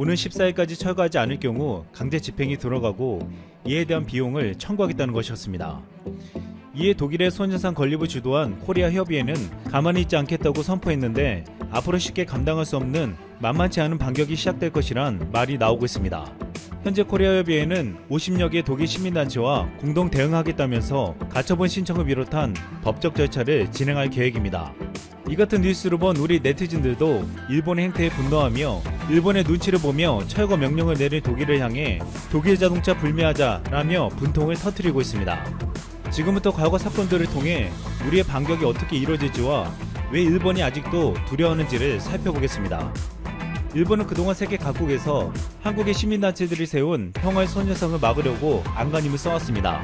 오는 14일까지 철거하지 않을 경우 강제 집행이 들어가고 이에 대한 비용을 청구하겠다는 것이었습니다. 이에 독일의 소녀상 건립을 주도한 코리아 협의회는 가만히 있지 않겠다고 선포했는데 앞으로 쉽게 감당할 수 없는 만만치 않은 반격이 시작될 것이란 말이 나오고 있습니다. 현재 코리아 협의회는 50여 개 독일 시민단체와 공동 대응하겠다면서 가처분 신청을 비롯한 법적 절차를 진행할 계획입니다. 이 같은 뉴스를 본 우리 네티즌들도 일본의 행태에 분노하며 일본의 눈치를 보며 철거 명령을 내린 독일을 향해 독일 자동차 불매하자라며 분통을 터뜨리고 있습니다. 지금부터 과거 사건들을 통해 우리의 반격이 어떻게 이루어질지와 왜 일본이 아직도 두려워하는지를 살펴보겠습니다. 일본은 그동안 세계 각국에서 한국의 시민단체들이 세운 평화의 소녀상을 막으려고 안간힘을 써왔습니다.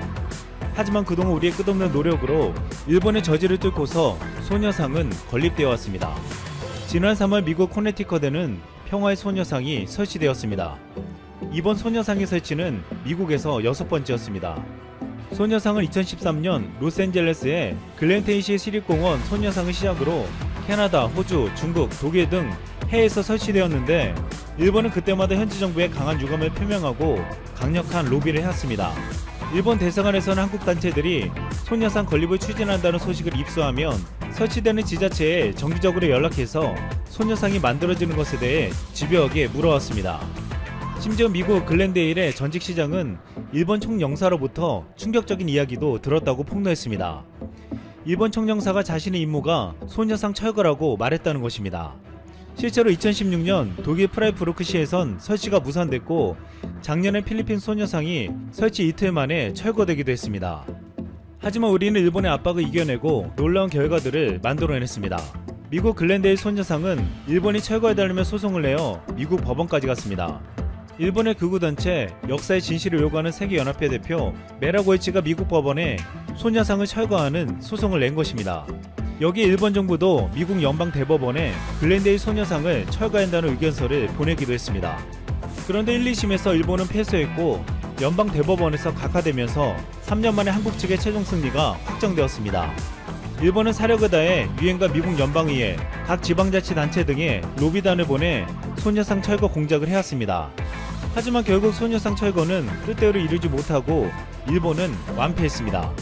하지만 그동안 우리의 끝없는 노력으로 일본의 저지를 뚫고서 소녀상은 건립되어 왔습니다. 지난 3월 미국 코네티컷에는 평화의 소녀상이 설치되었습니다. 이번 소녀상의 설치는 미국에서 여섯 번째였습니다. 소녀상은 2013년 로스앤젤레스의 글렌테이시 시립공원 소녀상을 시작으로 캐나다, 호주, 중국, 독일 등 해에서 설치되었는데 일본은 그때마다 현지 정부에 강한 유감을 표명하고 강력한 로비를 해왔습니다. 일본 대사관에서는 한국 단체들이 소녀상 건립을 추진한다는 소식을 입수하면 설치되는 지자체에 정기적으로 연락해서 소녀상이 만들어지는 것에 대해 집요하게 물어왔습니다. 심지어 미국 글렌데일의 전직 시장은 일본 총영사로부터 충격적인 이야기도 들었다고 폭로했습니다. 일본 총영사가 자신의 임무가 소녀상 철거라고 말했다는 것입니다. 실제로 2016년 독일 프라이프루크시에선 설치가 무산됐고 작년에 필리핀 소녀상이 설치 이틀 만에 철거되기도 했습니다. 하지만 우리는 일본의 압박을 이겨내고 놀라운 결과들을 만들어냈습니다. 미국 글렌데일 소녀상은 일본이 철거해달라며 소송을 내어 미국 법원까지 갔습니다. 일본의 극우단체 역사의 진실을 요구하는 세계연합회 대표 메라고이치가 미국 법원에 소녀상을 철거하는 소송을 낸 것입니다. 여기에 일본 정부도 미국 연방 대법원에 글렌데일 소녀상을 철거한다는 의견서를 보내기도 했습니다. 그런데 1, 2심에서 일본은 패소했고 연방 대법원에서 각하되면서 3년 만에 한국 측의 최종 승리가 확정되었습니다. 일본은 다해 유엔과 미국 연방의회, 각 지방자치단체 등에 로비단을 보내 소녀상 철거 공작을 해왔습니다. 하지만 결국 소녀상 철거는 뜻대로 이루지 못하고 일본은 완패했습니다.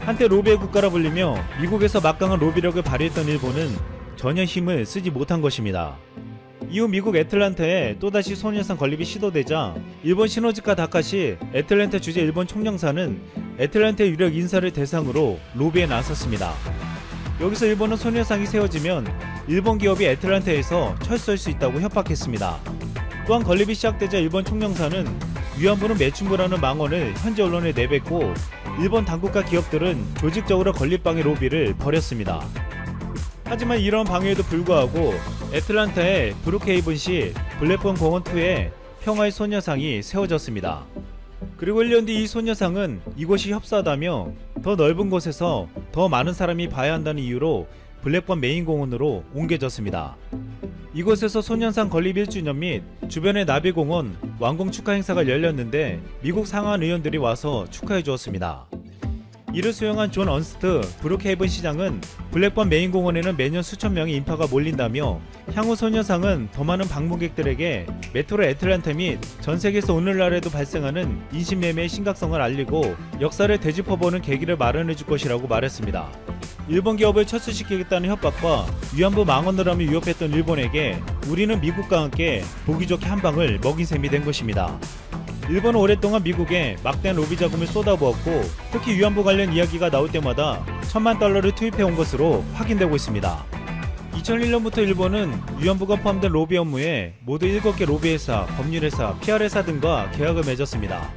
한때 로비의 국가라 불리며 미국에서 막강한 로비력을 발휘했던 일본은 전혀 힘을 쓰지 못한 것입니다. 이후 미국 애틀란타에 또다시 소녀상 건립이 시도되자 일본 시노즈카 다카시 애틀란타 주재 일본 총영사는 애틀란타 유력 인사를 대상으로 로비에 나섰습니다. 여기서 일본은 소녀상이 세워지면 일본 기업이 애틀란타에서 철수할 수 있다고 협박했습니다. 또한 건립이 시작되자 일본 총영사는 위안부는 매춘부라는 망언을 현지 언론에 내뱉고 일본 당국과 기업들은 조직적으로 건립방해 로비를 벌였습니다. 하지만 이런 방해에도 불구하고 애틀란타의 브룩헤이븐 시 블랙본 공원2에 평화의 소녀상이 세워졌습니다. 그리고 1년 뒤 이 소녀상은 이곳이 협소하다며 더 넓은 곳에서 더 많은 사람이 봐야 한다는 이유로 블랙번 메인 공원으로 옮겨졌습니다. 이곳에서 소년상 건립 1주년 및 주변의 나비공원 완공 축하 행사가 열렸는데 미국 상하원 의원들이 와서 축하해 주었습니다. 이를 수용한 존 언스트 브룩헤이븐 시장은 블랙번 메인 공원에는 매년 수천 명의 인파가 몰린다며 향후 소녀상은 더 많은 방문객들에게 메트로 애틀란타 및 전 세계에서 오늘날에도 발생하는 인신매매의 심각성을 알리고 역사를 되짚어보는 계기를 마련해 줄 것이라고 말했습니다. 일본 기업을 철수시키겠다는 협박과 위안부 망언을 위협했던 일본에게 우리는 미국과 함께 보기 좋게 한 방을 먹인 셈이 된 것입니다. 일본은 오랫동안 미국에 막대한 로비 자금을 쏟아부었고 특히 위안부 관련 이야기가 나올 때마다 천만 달러를 투입해 온 것으로 확인되고 있습니다. 2001년부터 일본은 위안부가 포함된 로비 업무에 모두 7개 로비회사, 법률회사, PR회사 등과 계약을 맺었습니다.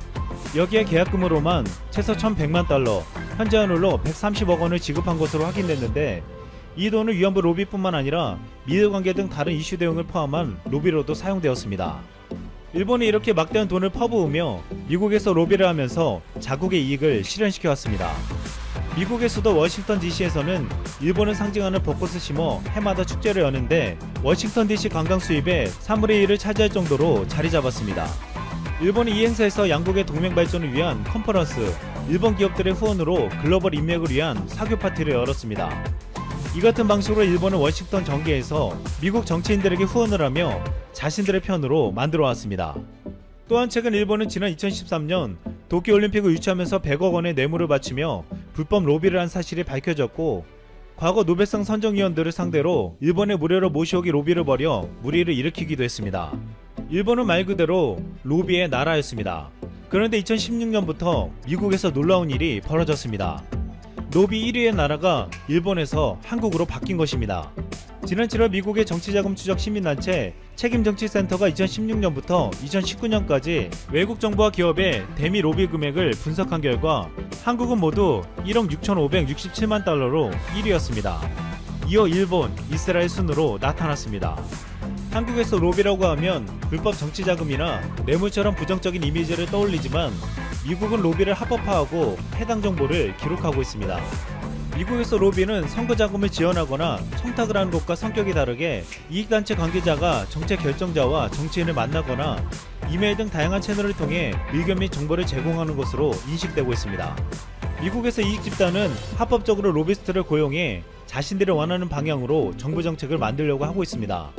여기에 계약금으로만 최소 1100만 달러, 현재 환율로 130억 원을 지급한 것으로 확인됐는데 이 돈은 위안부 로비뿐만 아니라 미일 관계 등 다른 이슈 대응을 포함한 로비로도 사용되었습니다. 일본이 이렇게 막대한 돈을 퍼부으며 미국에서 로비를 하면서 자국의 이익을 실현시켜 왔습니다. 미국의 수도 워싱턴 DC에서는 일본을 상징하는 벚꽃을 심어 해마다 축제를 여는데 워싱턴 DC 관광 수입의 3분의 1을 차지할 정도로 자리 잡았습니다. 일본이 이 행사에서 양국의 동맹 발전을 위한 컨퍼런스, 일본 기업들의 후원으로 글로벌 인맥을 위한 사교 파티를 열었습니다. 이 같은 방식으로 일본은 워싱턴 정계에서 미국 정치인들에게 후원을 하며 자신들의 편으로 만들어 왔습니다. 또한 최근 일본은 지난 2013년 도쿄올림픽을 유치하면서 100억 원의 뇌물을 바치며 불법 로비를 한 사실이 밝혀졌고 과거 노벨상 선정위원들을 상대로 일본에 무료로 모시오기 로비를 벌여 무리를 일으키기도 했습니다. 일본은 말 그대로 로비의 나라였습니다. 그런데 2016년부터 미국에서 놀라운 일이 벌어졌습니다. 로비 1위의 나라가 일본에서 한국으로 바뀐 것입니다. 지난 7월 미국의 정치자금 추적 시민단체 책임정치센터가 2016년부터 2019년까지 외국 정부와 기업의 대미 로비 금액을 분석한 결과 한국은 모두 1억 6,567만 달러로 1위였습니다. 이어 일본, 이스라엘 순으로 나타났습니다. 한국에서 로비라고 하면 불법 정치자금이나 뇌물처럼 부정적인 이미지를 떠올리지만 미국은 로비를 합법화하고 해당 정보를 기록하고 있습니다. 미국에서 로비는 선거 자금을 지원하거나 청탁을 하는 것과 성격이 다르게 이익단체 관계자가 정책 결정자와 정치인을 만나거나 이메일 등 다양한 채널을 통해 의견 및 정보를 제공하는 것으로 인식되고 있습니다. 미국에서 이익 집단은 합법적으로 로비스트를 고용해 자신들이 원하는 방향으로 정부 정책을 만들려고 하고 있습니다.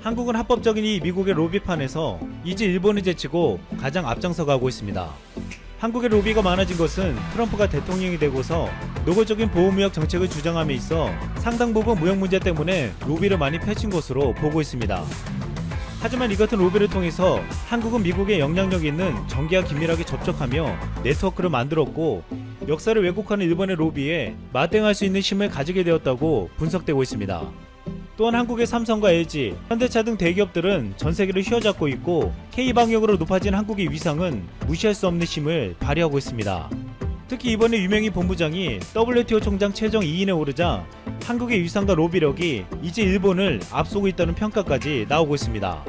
한국은 합법적인 이 미국의 로비판에서 이제 일본을 제치고 가장 앞장서 가고 있습니다. 한국의 로비가 많아진 것은 트럼프가 대통령이 되고서 노골적인 보호무역 정책을 주장함에 있어 상당 부분 무역 문제 때문에 로비를 많이 펼친 것으로 보고 있습니다. 하지만 이 같은 로비를 통해서 한국은 미국의 영향력 있는 정계와 긴밀하게 접촉하며 네트워크를 만들었고 역사를 왜곡하는 일본의 로비에 맞대응할 수 있는 힘을 가지게 되었다고 분석되고 있습니다. 또한 한국의 삼성과 LG, 현대차 등 대기업들은 전 세계를 휘어잡고 있고 K 방역으로 높아진 한국의 위상은 무시할 수 없는 힘을 발휘하고 있습니다. 특히 이번에 유명희 본부장이 WTO 총장 최종 2인에 오르자 한국의 위상과 로비력이 이제 일본을 앞서고 있다는 평가까지 나오고 있습니다.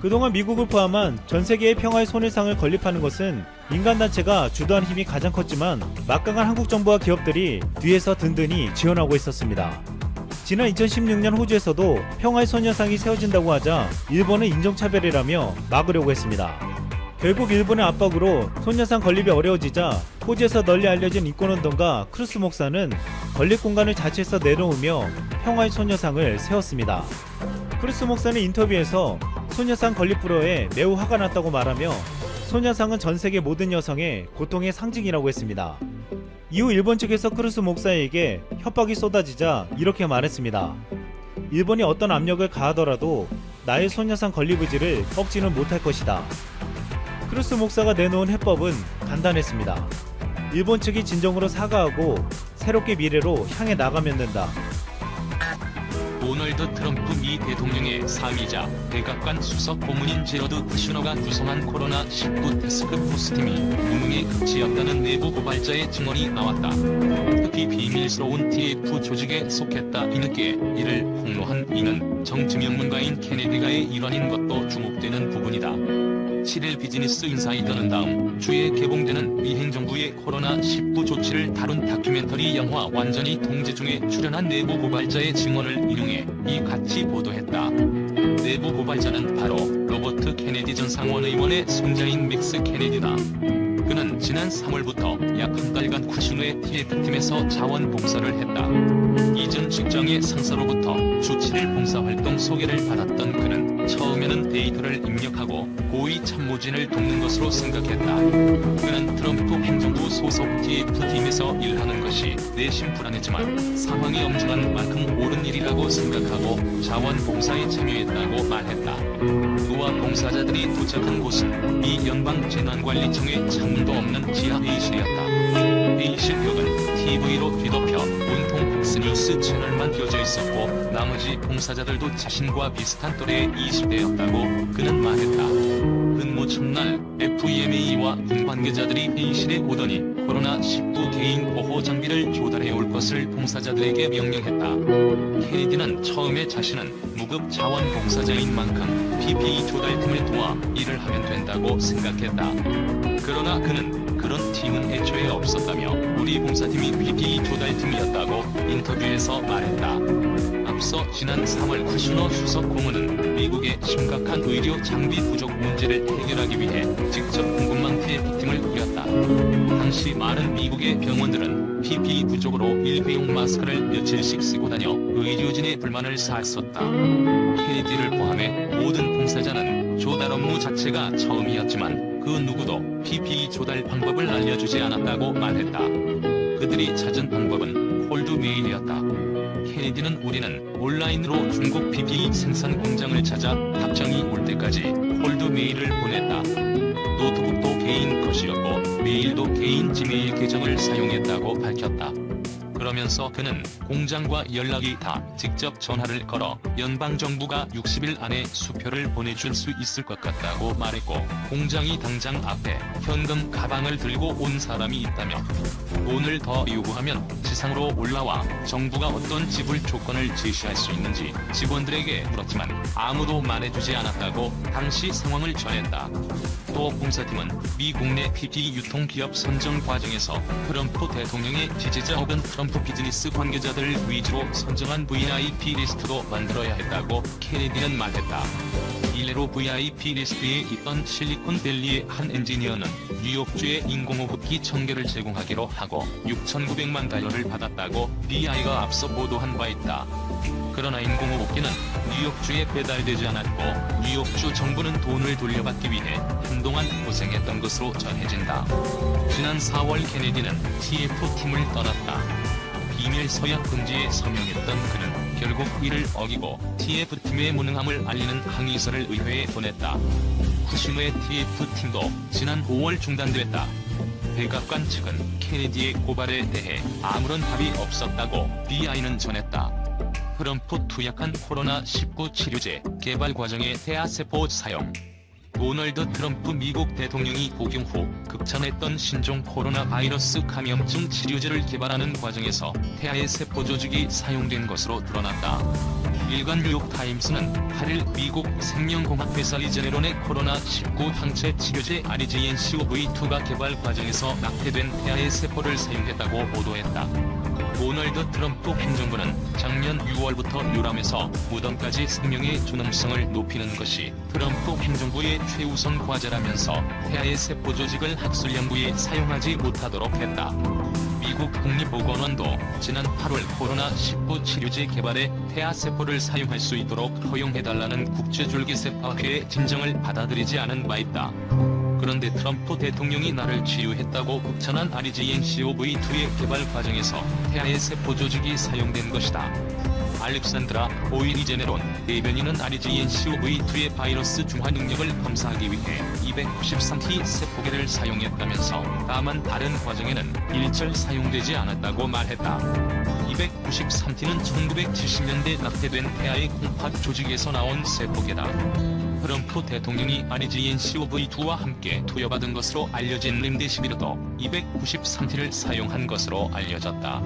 그동안 미국을 포함한 전 세계의 평화의 손해상을 건립하는 것은 민간단체가 주도한 힘이 가장 컸지만 막강한 한국 정부와 기업들이 뒤에서 든든히 지원하고 있었습니다. 지난 2016년 호주에서도 평화의 소녀상이 세워진다고 하자 일본은 인종차별이라며 막으려고 했습니다. 결국 일본의 압박으로 소녀상 건립이 어려워지자 호주에서 널리 알려진 인권운동가 크루스 목사는 건립 공간을 자체에서 내놓으며 평화의 소녀상을 세웠습니다. 크루스 목사는 인터뷰에서 소녀상 건립 불허에 매우 화가 났다고 말하며 소녀상은 전 세계 모든 여성의 고통의 상징이라고 했습니다. 이후 일본 측에서 크루스 목사에게 협박이 쏟아지자 이렇게 말했습니다. 일본이 어떤 압력을 가하더라도 나의 소녀상 건립 의지를 꺾지는 못할 것이다. 크루스 목사가 내놓은 해법은 간단했습니다. 일본 측이 진정으로 사과하고 새롭게 미래로 향해 나가면 된다. 도널드 트럼프 미 대통령의 사위자 백악관 수석 고문인 제러드 쿠슈너가 구성한 코로나19 테스크포스팀이 무능의 극치였다는 내부 고발자의 증언이 나왔다. 특히 비밀스러운 TF 조직에 속했다 뒤늦게 이를 폭로한 이는 정치명문가인 케네디가의 일환인 것도 주목되는 부분이다. 7일 비즈니스 인사이더는 다음 주에 개봉되는 미 행정부의 코로나19 조치를 다룬 다큐멘터리 영화 완전히 통제 중에 출연한 내부 고발자의 증언을 인용해 이같이 보도했다. 내부 고발자는 바로 로버트 케네디 전 상원의원의 손자인 맥스 케네디다. 그는 지난 3월부터 약 한 달간 쿠슈노의 TF팀에서 자원봉사를 했다. 이전 직장의 상사로부터 주 7일 봉사활동 소개를 받았던 그는 처음에는 데이터를 입력하고 고위 참모진을 돕는 것으로 생각했다. 그는 트럼프 행정부 소속 TF팀에서 일하는 것이 내심 불안했지만 상황이 엄중한 만큼 옳은 일이라고 생각하고 자원봉사에 참여했다고 말했다. 그와 봉사자들이 도착한 곳은 미 연방재난관리청의 창문도 없는 지하 회의실이었다. 회의실 벽은 TV로 뒤덮여 온통 팍스뉴스 채널만 켜져 있었고 나머지 봉사자들도 자신과 비슷한 또래의 20대였다고 그는 말했다. 근무 첫날 FEMA와 군 관계자들이 회의실에 오더니 코로나19 개인 보호 장비를 조달해 올 것을 봉사자들에게 명령했다. 케네디는 처음에 자신은 무급 자원봉사자인 만큼 PPE 조달팀을 도와 일을 하면 된다고 생각했다. 그러나 그는 그런 팀은 애초에 없었다며 우리 봉사팀이 PPE 조달팀이었다고 인터뷰에서 말했다. 앞서 지난 3월 쿠슈너 수석 고문은 미국의 심각한 의료 장비 부족 문제를 해결하기 위해 직접 공급망 PP팀을 꾸렸다. 당시 많은 미국의 병원들은 PPE 부족으로 일회용 마스크를 며칠씩 쓰고 다녀 의료진의 불만을 샀었다. 케이디를 포함해 모든 봉사자는 조달 업무 자체가 처음이었지만 그 누구도 PPE 조달 방법을 알려주지 않았다고 말했다. 그들이 찾은 방법은 홀드메일이었다. 케네디는 우리는 온라인으로 중국 PPE 생산 공장을 찾아 답장이 올 때까지 홀드메일을 보냈다. 노트북도 개인 것이었고 메일도 개인 지메일 계정을 사용했다고 밝혔다. 그러면서 그는 공장과 연락이 다 직접 전화를 걸어 연방정부가 60일 안에 수표를 보내줄 수 있을 것 같다고 말했고 공장이 당장 앞에 현금 가방을 들고 온 사람이 있다며 돈을 더 요구하면 지상으로 올라와 정부가 어떤 지불 조건을 제시할 수 있는지 직원들에게 물었지만 아무도 말해주지 않았다고 당시 상황을 전했다. 또 봉사팀은 미 국 내 PPE 유통기업 선정 과정에서 트럼프 대통령의 지지자 혹은 트럼프 비즈니스 관계자들을 위주로 선정한 VIP 리스트도 만들어야 했다고 케네디는 말했다. 일례로 VIP 리스트에 있던 실리콘밸리의 한 엔지니어는 뉴욕주의 인공호흡기 청결을 제공하기로 하고 6,900만 달러를 받았다고 BI가 앞서 보도한 바 있다. 그러나 인공호흡기는 뉴욕주에 배달되지 않았고 뉴욕주 정부는 돈을 돌려받기 위해 한동안 고생했던 것으로 전해진다. 지난 4월 케네디는 TF팀을 떠났다. 비밀 서약 금지에 서명했던 그는 결국 이를 어기고 TF팀의 무능함을 알리는 항의서를 의회에 보냈다. 후신의 TF팀도 지난 5월 중단됐다. 백악관 측은 케네디의 고발에 대해 아무런 답이 없었다고 BI는 전했다. 트럼프 투약한 코로나19 치료제 개발 과정의 태아세포 사용. 도널드 트럼프 미국 대통령이 복용 후 극찬했던 신종 코로나 바이러스 감염증 치료제를 개발하는 과정에서 태아의 세포 조직이 사용된 것으로 드러났다. 일간 뉴욕타임스는 8일 미국 생명공학회사 리제네론의 코로나19 항체 치료제 REGNCOV2가 개발 과정에서 낙태된 태아의 세포를 사용했다고 보도했다. 도널드 트럼프 행정부는 작년 6월부터 유람에서 무덤까지 생명의 존엄성을 높이는 것이 트럼프 행정부의 최우선 과제라면서 태아의 세포 조직을 학술 연구에 사용하지 못하도록 했다. 미국 국립보건원도 지난 8월 코로나19 치료제 개발에 태아 세포를 사용할 수 있도록 허용해달라는 국제줄기세포학회의 진정을 받아들이지 않은 바 있다. 그런데 트럼프 대통령이 나를 치유했다고 극찬한 REGNCOV2의 개발 과정에서 태아의 세포 조직이 사용된 것이다. 알렉산드라 오이리제네론 대변인은 REGNCOV2의 바이러스 중화 능력을 검사하기 위해 293T 세포계를 사용했다면서 다만 다른 과정에는 일절 사용되지 않았다고 말했다. 293T는 1970년대 낙태된 태아의 콩팥 조직에서 나온 세포계다. 트럼프 대통령이 REGNCOV2와 함께 투여받은 것으로 알려진 림데시비르도 293T를 사용한 것으로 알려졌다.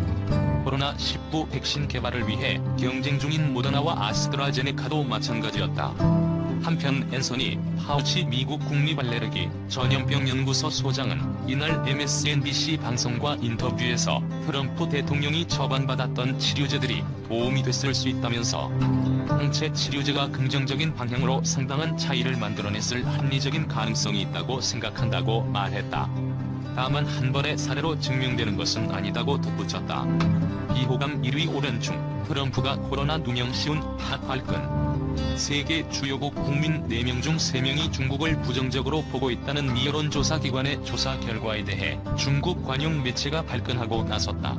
코로나19 백신 개발을 위해 경쟁 중인 모더나와 아스트라제네카도 마찬가지였다. 한편 앤서니 파우치 미국 국립알레르기 전염병 연구소 소장은 이날 MSNBC 방송과 인터뷰에서 트럼프 대통령이 처방받았던 치료제들이 도움이 됐을 수 있다면서 항체 치료제가 긍정적인 방향으로 상당한 차이를 만들어냈을 합리적인 가능성이 있다고 생각한다고 말했다. 다만 한 번의 사례로 증명되는 것은 아니다고 덧붙였다. 비호감 1위 오른 중 트럼프가 코로나 누명 씌운 핫 발끈. 세계 주요국 국민 4명 중 3명이 중국을 부정적으로 보고 있다는 미 여론조사기관의 조사 결과에 대해 중국 관용 매체가 발끈하고 나섰다.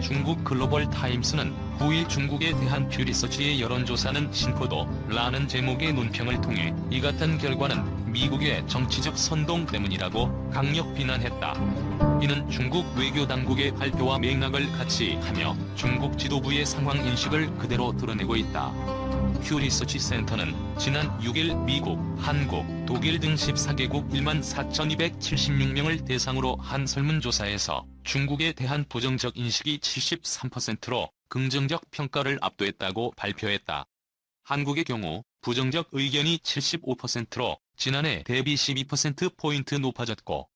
중국 글로벌 타임스는 9일 중국에 대한 퓨리서치의 여론조사는 신포도라는 제목의 논평을 통해 이 같은 결과는 미국의 정치적 선동 때문이라고 강력 비난했다. 이는 중국 외교 당국의 발표와 맥락을 같이 하며 중국 지도부의 상황 인식을 그대로 드러내고 있다. 큐 리서치 센터는 지난 6일 미국, 한국, 독일 등 14개국 1만 4,276명을 대상으로 한 설문조사에서 중국에 대한 부정적 인식이 73%로 긍정적 평가를 압도했다고 발표했다. 한국의 경우 부정적 의견이 75%로 지난해 대비 12%포인트 높아졌고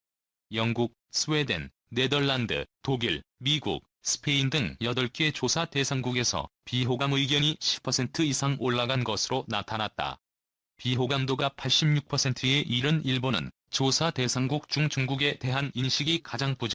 영국, 스웨덴, 네덜란드, 독일, 미국, 스페인 등 8개 조사 대상국에서 비호감 의견이 10% 이상 올라간 것으로 나타났다. 비호감도가 86%에 이른 일본은 조사 대상국 중 중국에 대한 인식이 가장 부족